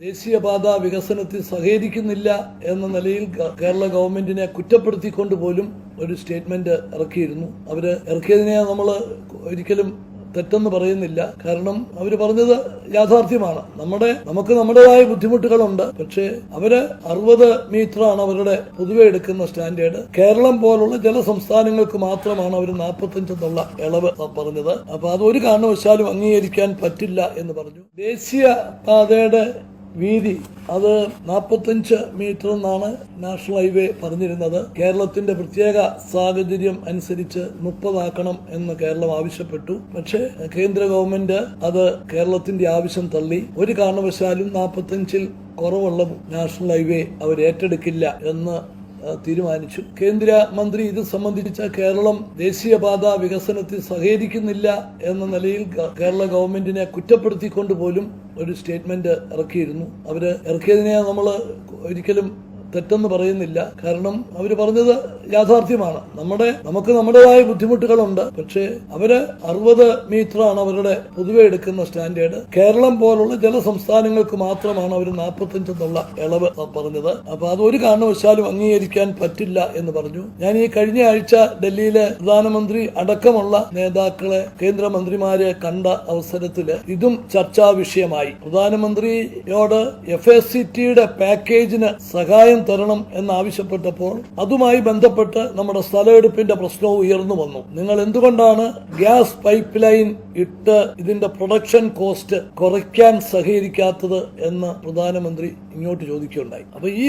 ദേശീയപാത വികസനത്തിൽ സഹകരിക്കുന്നില്ല എന്ന നിലയിൽ കേരള ഗവൺമെന്റിനെ കുറ്റപ്പെടുത്തിക്കൊണ്ട് പോലും ഒരു സ്റ്റേറ്റ്മെന്റ് ഇറക്കിയിരുന്നു. അവർ ഇറക്കിയതിനെ നമ്മൾ ഒരിക്കലും തെറ്റെന്ന് പറയുന്നില്ല. കാരണം അവർ പറഞ്ഞത് യാഥാർത്ഥ്യമാണ്. നമ്മുടെ നമുക്ക് നമ്മുടേതായ ബുദ്ധിമുട്ടുകളുണ്ട്. പക്ഷേ അവർ അറുപത് മീറ്ററാണ് അവരുടെ പൊതുവെ എടുക്കുന്ന സ്റ്റാൻഡേർഡ്. കേരളം പോലുള്ള ചില സംസ്ഥാനങ്ങൾക്ക് മാത്രമാണ് അവർ നാൽപ്പത്തഞ്ച് എന്നുള്ള ഇളവ് പറഞ്ഞത്. അപ്പൊ അത് ഒരു കാരണവശാലും അംഗീകരിക്കാൻ പറ്റില്ല എന്ന് പറഞ്ഞു. ദേശീയ പാതയുടെ വീതി അത് നാൽപ്പത്തഞ്ച് മീറ്റർ എന്നാണ് നാഷണൽ ഹൈവേ പറഞ്ഞിരുന്നത്. കേരളത്തിന്റെ പ്രത്യേക സാഹചര്യം അനുസരിച്ച് മുപ്പതാക്കണം എന്ന് കേരളം ആവശ്യപ്പെട്ടു. പക്ഷേ കേന്ദ്ര ഗവൺമെന്റ് അത് കേരളത്തിന്റെ ആവശ്യം തള്ളി. ഒരു കാരണവശാലും നാൽപ്പത്തഞ്ചിൽ കുറവുള്ള നാഷണൽ ഹൈവേ അവർ ഏറ്റെടുക്കില്ല എന്ന് തീരുമാനിച്ചു. കേന്ദ്ര മന്ത്രി ഇത് സംബന്ധിച്ച കേരളം ദേശീയപാത വികസനത്തിൽ സഹകരിക്കുന്നില്ല എന്ന നിലയിൽ കേരള ഗവൺമെന്റിനെ കുറ്റപ്പെടുത്തിക്കൊണ്ട് പോലും ഒരു സ്റ്റേറ്റ്മെന്റ് ഇറക്കിയിരുന്നു. അവർ ഇറക്കിയതിനെ നമ്മൾ ഒരിക്കലും തെറ്റെന്ന് പറയുന്നില്ല. കാരണം അവർ പറഞ്ഞത് യാഥാർത്ഥ്യമാണ്. നമ്മുടെ നമുക്ക് നമ്മുടേതായ ബുദ്ധിമുട്ടുകളുണ്ട്. പക്ഷേ അവർ അറുപത് മീറ്ററാണ് അവരുടെ പൊതുവെ എടുക്കുന്ന സ്റ്റാൻഡേർഡ്. കേരളം പോലുള്ള ചില സംസ്ഥാനങ്ങൾക്ക് മാത്രമാണ് അവർ നാൽപ്പത്തഞ്ച് എന്നുള്ള ഇളവ് പറഞ്ഞത്. അപ്പൊ അത് ഒരു കാരണവശാലും അംഗീകരിക്കാൻ പറ്റില്ല എന്ന് പറഞ്ഞു. ഞാൻ ഈ കഴിഞ്ഞ ആഴ്ച ഡൽഹിയിലെ പ്രധാനമന്ത്രി അടക്കമുള്ള നേതാക്കളെ കേന്ദ്രമന്ത്രിമാരെ കണ്ട അവസരത്തിൽ ഇതും ചർച്ചാ വിഷയമായി. പ്രധാനമന്ത്രിയോട് എഫ് എസ് സി ടിയുടെ പാക്കേജിന് സഹായം തരണം എന്നാവശ്യപ്പെട്ടപ്പോൾ അതുമായി ബന്ധപ്പെട്ട് നമ്മുടെ സ്ഥലമെടുപ്പിന്റെ പ്രശ്നവും ഉയർന്നു വന്നു. നിങ്ങൾ എന്തുകൊണ്ടാണ് ഗ്യാസ് പൈപ്പ് ലൈൻ ഇട്ട് ഇതിന്റെ പ്രൊഡക്ഷൻ കോസ്റ്റ് കുറയ്ക്കാൻ സഹകരിക്കാത്തത് എന്ന് പ്രധാനമന്ത്രി ഇങ്ങോട്ട് ചോദിക്കുകയുണ്ടായി. അപ്പൊ ഈ